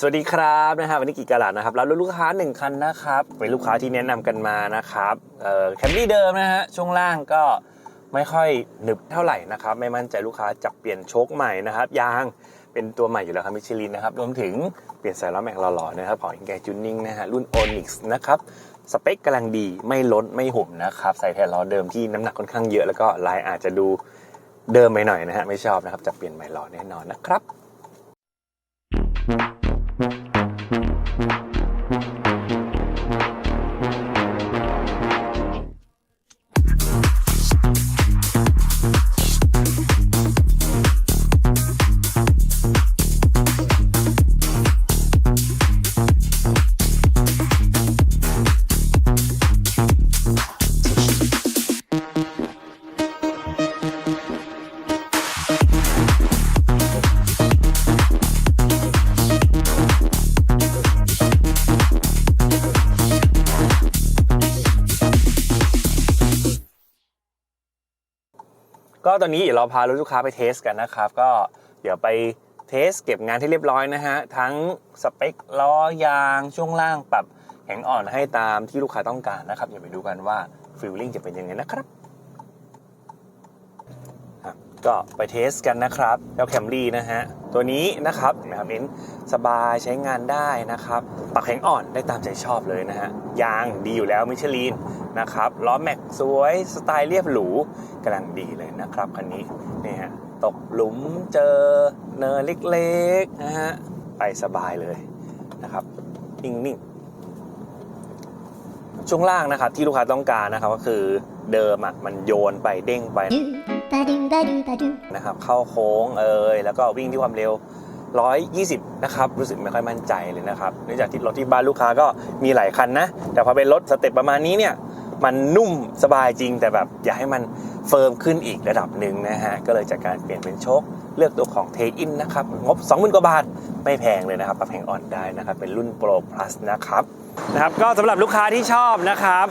สวัสดีครับนะฮะวันนี้กี่กะลัดนะครับรับลูกค้า 1 คันนะครับเป็นลูกค้าที่แนะนำกันมานะครับแคมรี่เดิมนะฮะช่วงล่างก็ไม่ค่อยหนึบเท่าไหร่นะครับ ไม่มั่นใจลูกค้าจับเปลี่ยนโชคใหม่นะครับยางเป็นตัวใหม่อยู่แล้วครับมิชลินนะครับรวมถึงเปลี่ยนสายล้อแม็กหล่อๆนะครับของอิงแกจูนิ่งนะฮะรุ่น Onyx นะครับสเปคกำลังดีไม่ล้นไม่หุ่มนะครับใส่แทนล้อเดิมที่น้ำหนักค่อนข้างเยอะแล้วก็ลายอาจจะดูเดิมไปหน่อยนะฮะไม่ชอบนะครับจับเปลี่ยนใหม่หล่อแน่นอนนะครับ Thank you. ก็ตอนนี้เดี๋ยวเราพารถลูกค้าไปเทสกันนะครับ ก็เดี๋ยวไปเทสเก็บงานที่เรียบร้อยนะฮะ ทั้งสเปคล้อยางช่วงล่างปรับแข็งอ่อนให้ตามที่ลูกค้าต้องการนะครับ เดี๋ยวไปดูกันว่าฟิลลิ่งจะเป็นยังไงนะครับ ก็ไปเทสกันนะครับ แล้วแคมรี่นะฮะ ตัวนี้นะครับนะครับเน้นสบายใช้งานได้นะครับปรับแข็งอ่อนได้ตามใจชอบเลยนะฮะ ยางดีอยู่แล้วมิชลินนะครับล้อแม็กสวยสไตล์เรียบหรูกำลังดีเลยนะครับคันนี้นี่ฮะตกหลุมเจอเนินเล็กๆนะฮะไปสบายเลยนะครับ นิ่งๆ ช่วงล่างนะครับที่ลูกค้าต้องการนะครับก็คือเดิมอะมันโยนไปเด้งไป นะครับเข้าโค้งเอยแล้วก็วิ่งที่ความเร็ว 120 นะครับรู้สึกไม่ค่อยมั่นใจเลยนะครับเนื่องจากที่รถที่บ้านลูกค้าก็มีหลายคันนะ แต่พอเป็นรถสเต็ปประมาณนี้เนี่ยมันนุ่มสบายจริง แต่แบบอยากให้มันเฟิร์มขึ้นอีกระดับหนึ่งนะฮะก็เลยจากการเปลี่ยนเป็นโชคเลือกตัวของเทอินนะครับงบ 20,000 กว่าบาท ไม่แพงเลยนะครับปรับแพงอ่อนได้นะครับเป็นรุ่น Pro Plus นะครับนะครับก็สำหรับลูกค้าที่ชอบนะครับ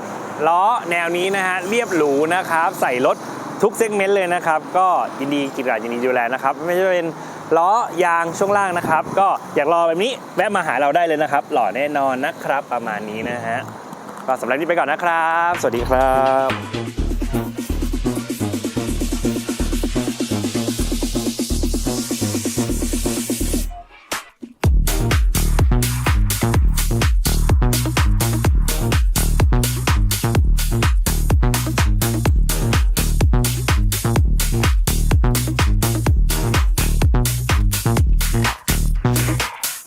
ล้อแนวนี้นะฮะเรียบหรูนะครับ ใส่รถ ทุกเซกเมนต์เลยนะครับ ก็ยินดีกิจการยินดีดูแลนะครับ ไม่ว่าจะเป็นล้อยางช่วงล่างนะครับ ก็อยากรอแบบนี้แวะมาหาเราได้เลยนะครับ หล่อแน่นอนนะครับประมาณนี้นะฮะก็สำหรับนี้ไปก่อนนะครับ สวัสดีครับ